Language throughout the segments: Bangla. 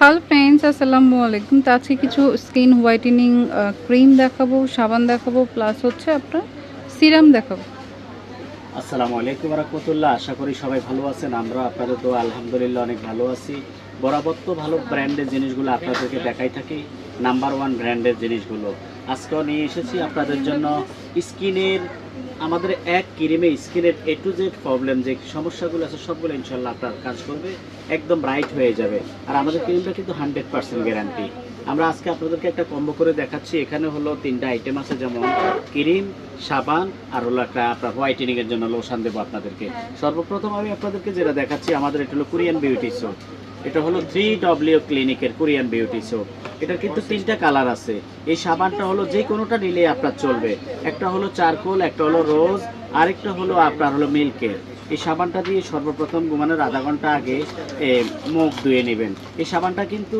হ্যালো ফ্রেন্ডস, আসসালামু আলাইকুম। তো আজকে কিছু স্কিন হোয়াইটেনিং ক্রিম দেখাবো, সাবান দেখাবো, প্লাস হচ্ছে আপনার সিরাম দেখাবো। আসসালামু আলাইকুম রহমতুল্লাহ। আশা করি সবাই ভালো আছেন আমরা আপনাদের তো আলহামদুলিল্লাহ অনেক ভালো আছি। বরাবর তো ভালো ব্র্যান্ডের জিনিসগুলো আপনাদেরকে দেখাই থাকি, নাম্বার ওয়ান ব্র্যান্ডের জিনিসগুলো। আজকেও নিয়ে এসেছি আপনাদের জন্য স্কিনের আমাদের এক ক্রিমে স্কিনের এ টু জেড প্রবলেম যে সমস্যাগুলো আছে, সবগুলো ইনশাল্লাহ আপনার কাজ করবে, একদম ব্রাইট হয়ে যাবে। আর আমাদের ক্রিমটা কিন্তু হান্ড্রেড পার্সেন্ট গ্যারান্টি আমরা আজকে আপনাদেরকে একটা কম্বো করে দেখাচ্ছি। এখানে হলো তিনটা আইটেম আছে, যেমন ক্রিম, সাবান আর হলো একটা আপনার হোয়াইটেনিং এর জন্য লোশন দেবো আপনাদেরকে। সর্বপ্রথম আমি আপনাদেরকে যেটা দেখাচ্ছি, আমাদের এটা হলো কোরিয়ান বিউটি সোপ এটা হলো থ্রি ডব্লিউ ক্লিনিকের কোরিয়ান বিউটি সোপ এটার কিন্তু তিনটা কালার আছে। এই সাবানটা হলো যে কোনোটা নিলে আপনার চলবে। একটা হলো চারকোল একটা হলো রোজ আরেকটা হলো আপনার হলো মিল্কের এই সাবানটা দিয়ে সর্বপ্রথম ঘুমানোর আধা ঘণ্টা আগে মুখ ধুয়ে নেবেন। এই সাবানটা কিন্তু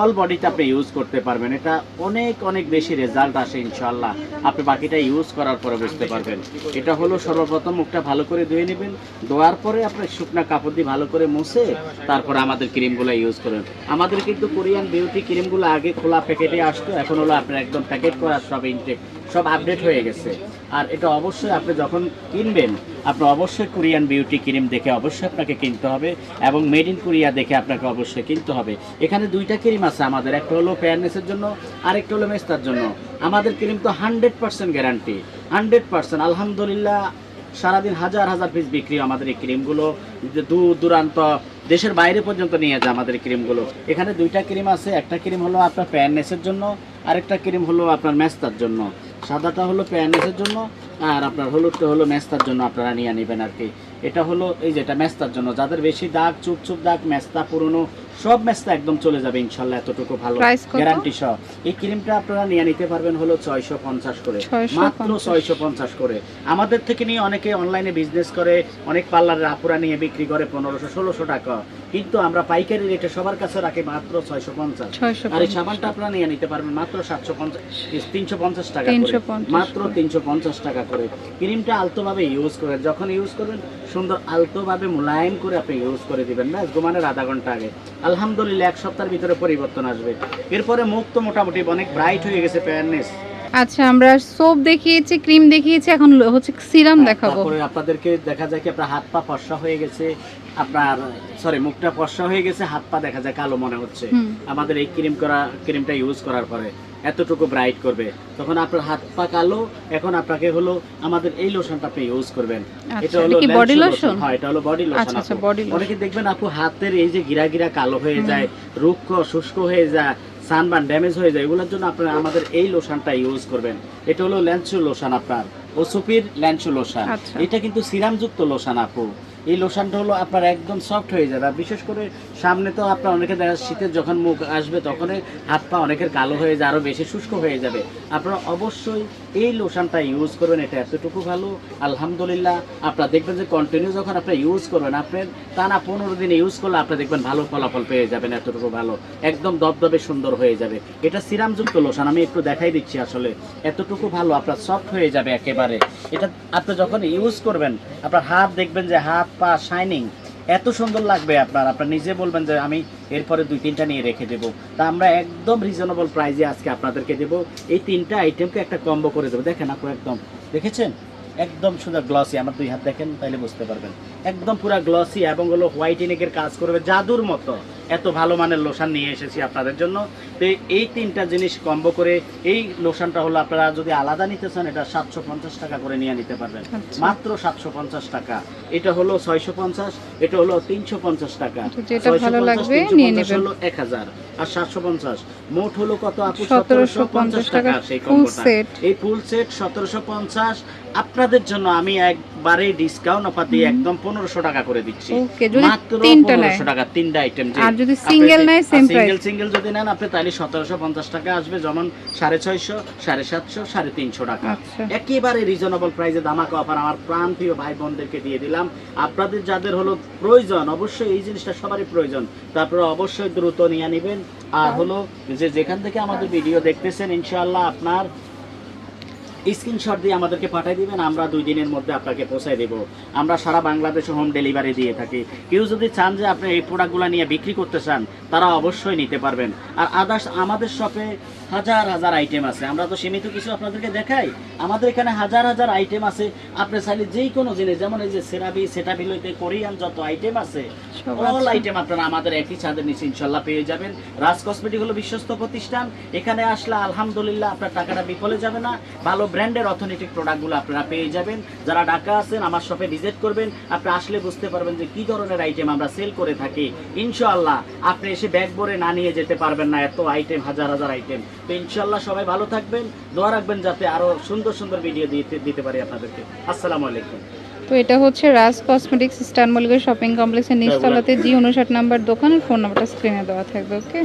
অল বডিতে আপনি ইউজ করতে পারবেন। এটা অনেক অনেক বেশি রেজাল্ট আসে ইনশাল্লাহ আপনি বাকিটা ইউজ করার পরে বুঝতে পারবেন। এটা হলো সর্বপ্রথম মুখটা ভালো করে ধুয়ে নেবেন। ধোয়ার পরে আপনার শুকনো কাপড় দিয়ে ভালো করে মুছে তারপরে আমাদের ক্রিমগুলো ইউজ করবেন। আমাদের কিন্তু কোরিয়ান বিউটি ক্রিমগুলো আগে খোলা প্যাকেটে আসতো। এখন হলো আপনার একদম প্যাকেট করা সব ইনটেক সব আপডেট হয়ে গেছে। আর এটা অবশ্যই আপনি যখন কিনবেন, আপনি অবশ্যই কোরিয়ান বিউটি ক্রিম দেখে অবশ্যই আপনাকে কিনতে হবে এবং মেড ইন কোরিয়া দেখে আপনাকে অবশ্যই কিনতে হবে। এখানে দুইটা ক্রিম আছে আমাদের, একটা হলো ফেয়ারনেসের জন্য, আরেকটা হলো মেস্তার জন্য। আমাদের ক্রিম তো hundred percent guarantee hundred percent আলহামদুলিল্লাহ, সারাদিন হাজার হাজার পিস বিক্রি আমাদের এই ক্রিমগুলো দূর দূরান্ত, দেশের বাইরে পর্যন্ত নিয়ে যায় আমাদের ক্রিমগুলো এখানে দুইটা ক্রিম আছে, একটা ক্রিম হলো আপনার ফেয়ারনেসের জন্য, আরেকটা ক্রিম হলো আপনার মেস্তার জন্য। সাদাটা হলো ফেয়ারনেসের জন্য আর আপনার হলুদটা হলো মেস্তার জন্য আপনারা নিয়ে নেবেন আর কি। এটা হলো এই যেটা মেস্তার জন্য যাদের বেশি দাগ চুপ চুপ দাগ মেস্তা পুরনো সব মেস্তা একদম চলে যাবে ইনশাল্লাহ এতটুকু ভালো? গ্যারান্টি সহ। এই ক্রিমটা আপনারা নিয়ে নিতে পারবেন হলো ছয়শো পঞ্চাশ করে। মাত্র ছয়শো পঞ্চাশ করে। আমাদের থেকে নিয়ে অনেকে অনলাইনে বিজনেস করে অনেক পার্লারের আপুরা নিয়ে বিক্রি করে পনেরোশো ষোলোশো টাকা। কিন্তু আমরা পাইকারি রেটে সবার কাছে রাখি মাত্র ছয়শো পঞ্চাশ। আর এই সাবানটা আপনারা নিয়ে নিতে পারবেন মাত্র সাতশো পঞ্চাশ তিনশো পঞ্চাশ টাকা করে। মাত্র তিনশো পঞ্চাশ টাকা করে। ক্রিমটা আলতোভাবে ইউজ করেন। যখন ইউজ করবেন সুন্দর আলতোভাবে মোলায়েম করে আপনি ইউজ করে দিবেন। না ঘুমানোর আধা ঘণ্টা আগে। আলহামদুলিল্লাহ এক সপ্তাহের ভিতরে পরিবর্তন আসবে। এরপরে মুখ তো মোটামুটি অনেক ব্রাইট হয়ে গেছে ফেয়ারনেস আচ্ছা আমরা সোপ দেখিয়েছি ক্রিম দেখিয়েছি এখন হচ্ছে সিরাম দেখাবো। তারপরে আপনাদেরকে দেখা যায় কি আপনার হাত পা ফর্সা হয়ে গেছে আপনার সরি মুখটা ফর্সা হয়ে গেছে হাত পা দেখা যায় কালো মনে হচ্ছে। আমাদের এই ক্রিম করা ক্রিমটা ইউজ করার পরে এতটুকু ব্রাইট করবে। তখন আপনার হাত পা কালো এখন আপনাকে হলো আমাদের এই লোশনটা আপনি ইউজ করবেন। আচ্ছা, এটা কি বডি lotion? হ্যাঁ এটা হলো বডি লোশন আচ্ছা, আচ্ছা, body lotion। অনেকে দেখবেন আপু হাতের এই যে গিরা গিরা কালো হয়ে যায় রুক্ষ শুষ্ক হয়ে যায় সানবার্ন ড্যামেজ হয়ে যায় এগুলোর জন্য আপনারা আমাদের এই লোশনটা ইউজ করবেন। এটা হলো ল্যান্সু লোশন আপনার ও সুপির ল্যান্সু লোশন আচ্ছা। এটা কিন্তু সিরামযুক্ত লোশন আপু। এই লোশনটা হলো আপনার একদম সফট হয়ে যাবে। বিশেষ করে সামনে তো আপনার অনেকে দেখা শীতের যখন মুখ আসবে তখন হাত পা অনেকের কালো হয়ে যায় আরও বেশি শুষ্ক হয়ে যাবে। আপনারা অবশ্যই এই লোশনটা ইউজ করবেন, এটা এতটুকু ভালো। আলহামদুলিল্লাহ, আপনারা দেখবেন যে কন্টিনিউ যখন আপনি ইউজ করবেন আপনার তা না পনেরো দিন ইউজ করলে আপনি দেখবেন ভালো ফলাফল পেয়ে যাবেন, এতটুকু ভালো। একদম দবদবে সুন্দর হয়ে যাবে। এটা সিরামযুক্ত লোশন আমি একটু দেখাই দিচ্ছি আসলে। এতটুকু ভালো, আপনার সফট হয়ে যাবে একেবারে। এটা আপনি যখন ইউজ করবেন, আপনার হাত দেখবেন যে হাত পা শাইনিং এত সুন্দর লাগবে আপনার। আপনার নিজে বলবেন যে আমি এরপরে দুই তিনটা নিয়ে রেখে দেবো। তা আমরা একদম রিজনেবল প্রাইজে আজকে আপনাদেরকে দেবো। এই তিনটা আইটেমকে একটা কম্বো করে দেবো। দেখেন আপু, একদম। দেখেছেন? একদম সুন্দর গ্লসি আমার দুই হাত দেখেন, তাইলে বুঝতে পারবেন। একদম পুরা গ্লসি এবং হলো হোয়াইট ইনেকের কাজ করবে জাদুর মতো। এত ভালো মানের লোশন নিয়ে এসেছি আপনাদের জন্য। তো এই তিনটা জিনিস কম্বো করে এই লোশনটা হলো আপনারা যদি আলাদা নিতে চান এটা সাতশো পঞ্চাশ টাকা করে নিয়ে নিতে পারবেন। আচ্ছা। মাত্র সাতশো পঞ্চাশ টাকা। এটা হলো ছয়শো পঞ্চাশ এটা হলো তিনশো পঞ্চাশ টাকা। যেটা ভালো লাগবে নিয়ে নেবেন। হলো এক হাজার আর সাতশো পঞ্চাশ মোট হলো কত আপু? 1750 টাকা সেই কম্বোটা এই ফুল সেট সতেরোশো পঞ্চাশ। আপনাদের জন্য আমি একবারে ডিসকাউন্ট অফার দিয়ে একদম পনেরোশো টাকা করে দিচ্ছি। Okay, যদি তিনটা নেয়। পনেরোশো টাকা তিনটা আইটেম আর যদি single নেয়, same সিঙ্গেল সিঙ্গেল যদি নেন আপনি তাহলে সতেরোশো পঞ্চাশ টাকা আসবে যেমন সাড়ে ছয়শো সাড়ে সাতশো সাড়ে তিনশো টাকা। আচ্ছা। একেবারে রিজনেবল প্রাইসে দামাকা অফার আমার প্রাণ প্রিয় ভাই বোনদেরকে দিয়ে দিলাম। আপনাদের যাদের হলো প্রয়োজন অবশ্যই এই জিনিসটা সবারই প্রয়োজন। তারপরে অবশ্যই দ্রুত নিয়ে নেবেন। আর হলো যে যেখান থেকে আমাদের ভিডিও দেখতেছেন ইনশাআল্লাহ আপনার স্ক্রিনশট দিয়ে আমাদেরকে পাঠিয়ে দিবেন, আমরা দুই দিনের মধ্যে আপনাকে পৌঁছায় দেব। আমরা সারা বাংলাদেশে হোম ডেলিভারি দিয়ে থাকি। কেউ যদি চান যে আপনি এই প্রোডাক্টগুলো নিয়ে বিক্রি করতে চান, তারা অবশ্যই নিতে পারবেন। আর আদার্স আমাদের শপে হাজার হাজার আইটেম আছে। আমরা তো সীমিত কিছু আপনাদেরকে দেখাই। আমাদের এখানে হাজার হাজার আইটেম আছে। আপনি চাইলে যেই কোনো জিনিস যেমন এই যে সেরাবি সেটাবি লইতে কোরিয়ান যত আইটেম আছে সব অল আইটেম আপনারা আমাদের একই ছাদের নিচে ইনশাল্লাহ পেয়ে যাবেন। রাজ কসমেটিক হলো বিশ্বস্ত প্রতিষ্ঠান। এখানে আসলে আলহামদুলিল্লাহ আপনার টাকাটা বিফলে যাবে না। ভালো ব্র্যান্ডের অর্থনৈতিক প্রোডাক্টগুলো আপনারা পেয়ে যাবেন। যারা ঢাকা আছেন আমার শপে ভিজিট করবেন। আপনি আসলে বুঝতে পারবেন যে কি ধরনের আইটেম আমরা সেল করে থাকি। ইনশাআল্লাহ আপনি এসে ব্যাগ ভরে না নিয়ে যেতে পারবেন না। এত আইটেম হাজার হাজার আইটেম তো ইনশাল্লাহ সবাই ভালো থাকবেন দোয়া রাখবেন যাতে আরও সুন্দর সুন্দর ভিডিও দিতে দিতে পারি আপনাদেরকে। আসসালামু আলাইকুম। তো এটা হচ্ছে রাজ কসমেটিক্স স্টার মলিকের শপিং কমপ্লেক্সের নিচতলাতে জি উনষাট নাম্বার দোকানের ফোন নাম্বারটা স্ক্রিনে দেওয়া থাকবে ওকে